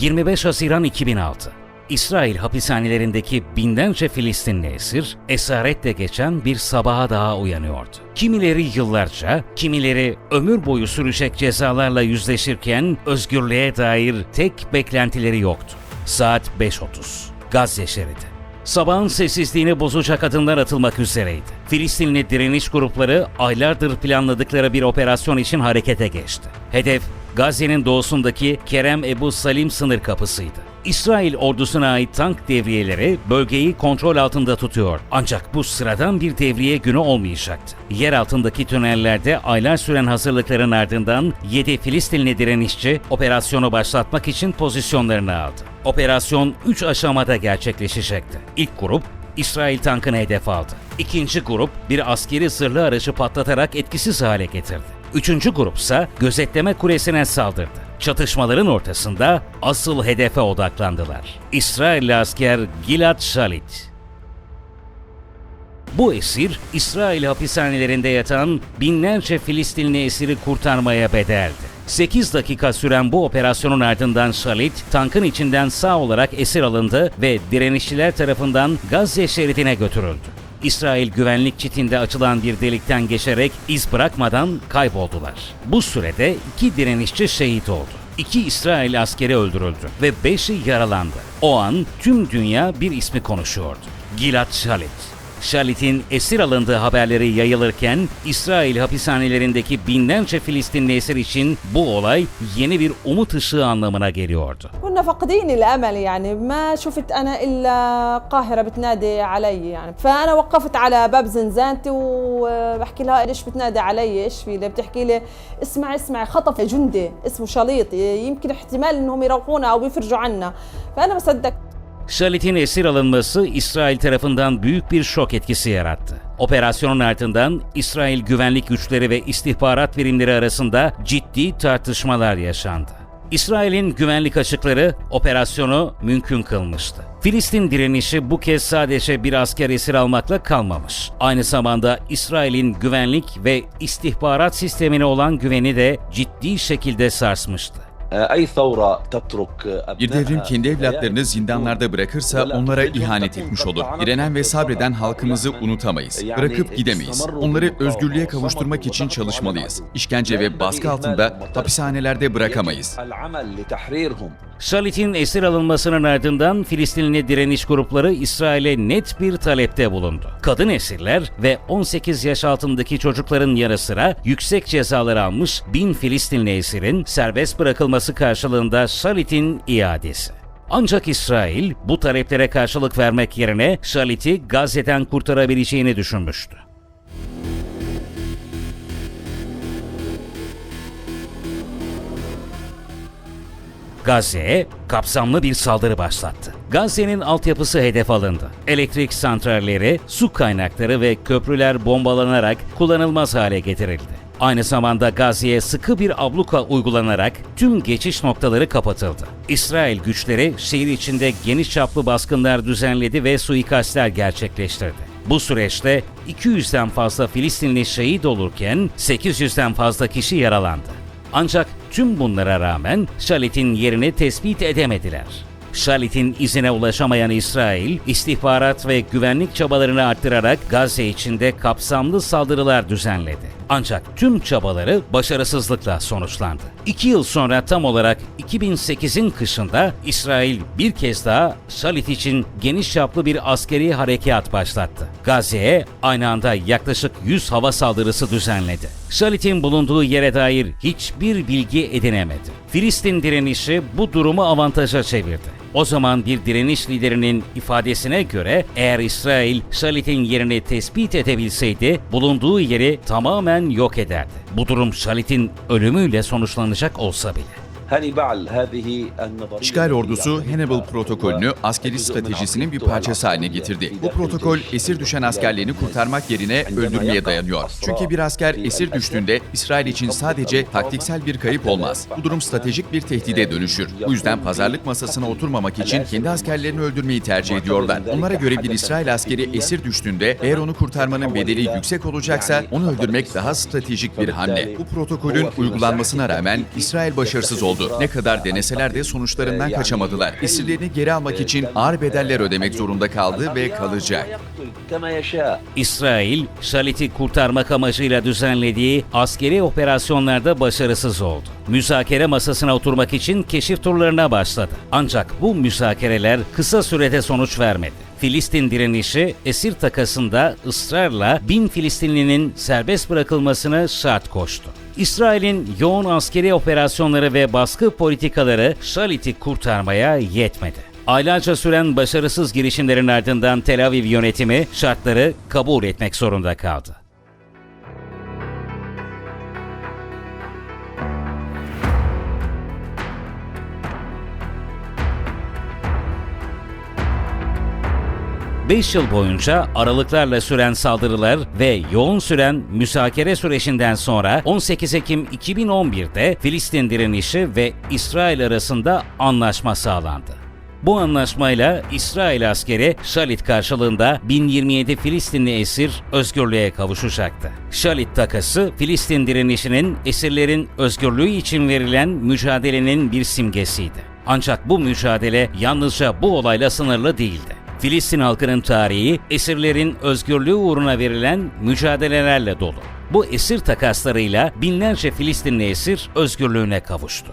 25 Haziran 2006. İsrail hapishanelerindeki binlerce Filistinli esir esaretle geçen bir sabaha daha uyanıyordu. Kimileri yıllarca, kimileri ömür boyu sürecek cezalarla yüzleşirken özgürlüğe dair tek beklentileri yoktu. Saat 5.30. Gazze şeridi. Sabahın sessizliğini bozacak adımlar atılmak üzereydi. Filistinli direniş grupları aylardır planladıkları bir operasyon için harekete geçti. Hedef Gazze'nin doğusundaki Kerem Ebu Salim sınır kapısıydı. İsrail ordusuna ait tank devriyeleri bölgeyi kontrol altında tutuyor. Ancak bu sıradan bir devriye günü olmayacaktı. Yer altındaki tünellerde aylar süren hazırlıkların ardından 7 Filistinli direnişçi operasyonu başlatmak için pozisyonlarını aldı. Operasyon 3 aşamada gerçekleşecekti. İlk grup İsrail tankını hedef aldı. İkinci grup bir askeri zırhlı aracı patlatarak etkisiz hale getirdi. Üçüncü grupsa gözetleme kulesine saldırdı. Çatışmaların ortasında asıl hedefe odaklandılar. İsrailli asker Gilad Shalit. Bu esir, İsrail hapishanelerinde yatan binlerce Filistinli esiri kurtarmaya bedeldi. 8 dakika süren bu operasyonun ardından Shalit, tankın içinden sağ olarak esir alındı ve direnişçiler tarafından Gazze şeridine götürüldü. İsrail güvenlik çitinde açılan bir delikten geçerek iz bırakmadan kayboldular. Bu sürede iki direnişçi şehit oldu. İki İsrail askeri öldürüldü ve beşi yaralandı. O an tüm dünya bir ismi konuşuyordu. Gilad Shalit. Shalit'in esir alındığı haberleri yayılırken İsrail hapishanelerindeki binlerce Filistinli esir için bu olay yeni bir umut ışığı anlamına geliyordu. كنا فاقدين الأمل يعني ما شفت أنا إلا قاهرة بتنادي علي يعني. فأنا وقفت على باب زنزانتي وبحكي لها ليش بتنادي علي إيش في؟ لي بتحكي لي اسمعي اسمعي خطف جندي اسمه شليط يمكن احتمال إنهم يروقونا أو بيفرجوا عنا. فأنا ما Şalit'in esir alınması İsrail tarafından büyük bir şok etkisi yarattı. Operasyonun ardından İsrail güvenlik güçleri ve istihbarat birimleri arasında ciddi tartışmalar yaşandı. İsrail'in güvenlik açıkları operasyonu mümkün kılmıştı. Filistin direnişi bu kez sadece bir asker esir almakla kalmamış. Aynı zamanda İsrail'in güvenlik ve istihbarat sistemine olan güveni de ciddi şekilde sarsmıştı. Bir devrim kendi evlatlarını zindanlarda bırakırsa onlara ihanet etmiş olur. Direnen ve sabreden halkımızı unutamayız. Bırakıp gidemeyiz. Onları özgürlüğe kavuşturmak için çalışmalıyız. İşkence ve baskı altında hapishanelerde bırakamayız. Şalit'in esir alınmasının ardından Filistinli direniş grupları İsrail'e net bir talepte bulundu. Kadın esirler ve 18 yaş altındaki çocukların yanı sıra yüksek cezalar almış bin Filistinli esirin serbest bırakılması karşılığında Shalit'in iadesi. Ancak İsrail bu taleplere karşılık vermek yerine Shalit'i Gazze'den kurtarabileceğini düşünmüştü. Gazze'ye kapsamlı bir saldırı başlattı. Gazze'nin altyapısı hedef alındı. Elektrik santralleri, su kaynakları ve köprüler bombalanarak kullanılmaz hale getirildi. Aynı zamanda Gazze'ye sıkı bir abluka uygulanarak tüm geçiş noktaları kapatıldı. İsrail güçleri şehir içinde geniş çaplı baskınlar düzenledi ve suikastler gerçekleştirdi. Bu süreçte 200'den fazla Filistinli şehit olurken 800'den fazla kişi yaralandı. Ancak tüm bunlara rağmen Shalit'in yerini tespit edemediler. Shalit'in izine ulaşamayan İsrail, istihbarat ve güvenlik çabalarını arttırarak Gazze içinde kapsamlı saldırılar düzenledi. Ancak tüm çabaları başarısızlıkla sonuçlandı. İki yıl sonra tam olarak 2008'in kışında İsrail bir kez daha Shalit için geniş çaplı bir askeri harekat başlattı. Gazze'ye aynı anda yaklaşık 100 hava saldırısı düzenledi. Shalit'in bulunduğu yere dair hiçbir bilgi edinemedi. Filistin direnişi bu durumu avantaja çevirdi. O zaman bir direniş liderinin ifadesine göre eğer İsrail Shalit'in yerini tespit edebilseydi bulunduğu yeri tamamen yok ederdi. Bu durum Shalit'in ölümüyle sonuçlanacak olsa bile. İşgal ordusu Hannibal protokolünü askeri stratejisinin bir parçası haline getirdi. Bu protokol esir düşen askerlerini kurtarmak yerine öldürmeye dayanıyor. Çünkü bir asker esir düştüğünde İsrail için sadece taktiksel bir kayıp olmaz. Bu durum stratejik bir tehdide dönüşür. Bu yüzden pazarlık masasına oturmamak için kendi askerlerini öldürmeyi tercih ediyorlar. Onlara göre bir İsrail askeri esir düştüğünde eğer onu kurtarmanın bedeli yüksek olacaksa onu öldürmek daha stratejik bir hamle. Bu protokolün uygulanmasına rağmen İsrail başarısız oldu oldu. Ne kadar deneseler de sonuçlarından kaçamadılar. İsirlerini geri almak için ağır bedeller ödemek zorunda kaldı ve kalacak. İsrail, Şalit'i kurtarmak amacıyla düzenlediği askeri operasyonlarda başarısız oldu. Müzakere masasına oturmak için keşif turlarına başladı. Ancak bu müzakereler kısa sürede sonuç vermedi. Filistin direnişi esir takasında ısrarla bin Filistinlinin serbest bırakılmasını şart koştu. İsrail'in yoğun askeri operasyonları ve baskı politikaları Şalit'i kurtarmaya yetmedi. Aylarca süren başarısız girişimlerin ardından Tel Aviv yönetimi şartları kabul etmek zorunda kaldı. Beş yıl boyunca aralıklarla süren saldırılar ve yoğun süren müzakere sürecinden sonra 18 Ekim 2011'de Filistin direnişi ve İsrail arasında anlaşma sağlandı. Bu anlaşmayla İsrail askeri Şalit karşılığında 1027 Filistinli esir özgürlüğe kavuşacaktı. Şalit takası Filistin direnişinin esirlerin özgürlüğü için verilen mücadelenin bir simgesiydi. Ancak bu mücadele yalnızca bu olayla sınırlı değildi. Filistin halkının tarihi esirlerin özgürlüğü uğruna verilen mücadelelerle dolu. Bu esir takaslarıyla binlerce Filistinli esir özgürlüğüne kavuştu.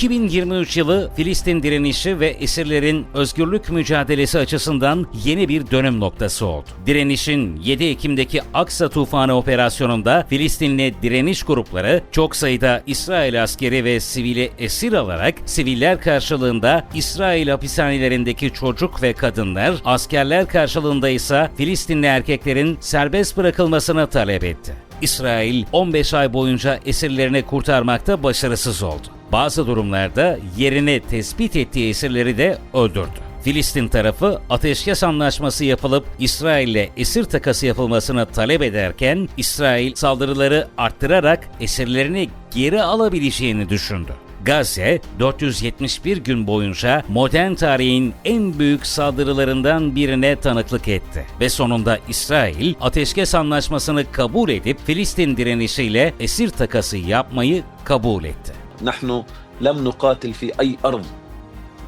...2023 yılı Filistin direnişi ve esirlerin özgürlük mücadelesi açısından yeni bir dönüm noktası oldu. Direnişin 7 Ekim'deki Aksa Tufanı operasyonunda Filistinli direniş grupları çok sayıda İsrail askeri ve sivili esir alarak siviller karşılığında İsrail hapishanelerindeki çocuk ve kadınlar, askerler karşılığında ise Filistinli erkeklerin serbest bırakılmasını talep etti. İsrail 15 ay boyunca esirlerini kurtarmakta başarısız oldu. Bazı durumlarda yerini tespit ettiği esirleri de öldürdü. Filistin tarafı ateşkes anlaşması yapılıp İsrail'le esir takası yapılmasını talep ederken İsrail saldırıları arttırarak esirlerini geri alabileceğini düşündü. Gazze 471 gün boyunca modern tarihin en büyük saldırılarından birine tanıklık etti ve sonunda İsrail ateşkes anlaşmasını kabul edip Filistin direnişiyle esir takası yapmayı kabul etti. نحن لم نقاتل في أي أرض.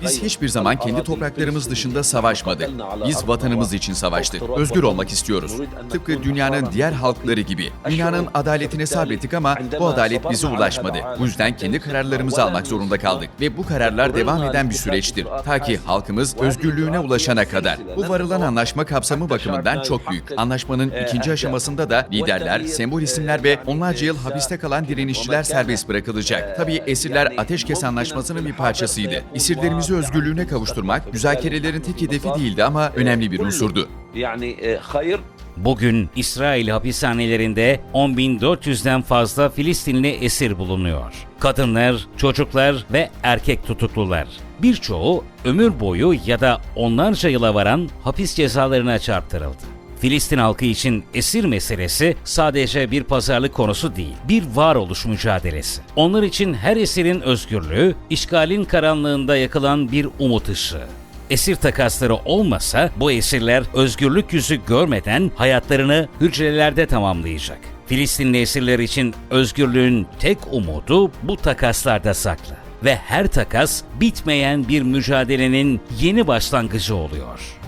Biz hiçbir zaman kendi topraklarımız dışında savaşmadık. Biz vatanımız için savaştık. Özgür olmak istiyoruz. Tıpkı dünyanın diğer halkları gibi. Dünyanın adaletine sabrettik ama bu adalet bize ulaşmadı. Bu yüzden kendi kararlarımızı almak zorunda kaldık. Ve bu kararlar devam eden bir süreçtir. Ta ki halkımız özgürlüğüne ulaşana kadar. Bu varılan anlaşma kapsamı bakımından çok büyük. Anlaşmanın ikinci aşamasında da liderler, sembol isimler ve onlarca yıl hapiste kalan direnişçiler serbest bırakılacak. Tabii esirler ateşkes anlaşmasının bir parçasıydı. Esirlerimizi özgürlüğüne kavuşturmak müzakerelerin tek hedefi değildi ama önemli bir unsurdu. يعني آه، خير Bugün İsrail hapishanelerinde 10.400'den fazla Filistinli esir bulunuyor. Kadınlar, çocuklar ve erkek tutuklular. Birçoğu ömür boyu ya da onlarca yıla varan hapis cezalarına çarptırıldı. Filistin halkı için esir meselesi sadece bir pazarlık konusu değil, bir varoluş mücadelesi. Onlar için her esirin özgürlüğü, işgalin karanlığında yakılan bir umut ışığı. Esir takasları olmasa bu esirler özgürlük yüzü görmeden hayatlarını hücrelerde tamamlayacak. Filistinli esirler için özgürlüğün tek umudu bu takaslarda saklı. Ve her takas bitmeyen bir mücadelenin yeni başlangıcı oluyor.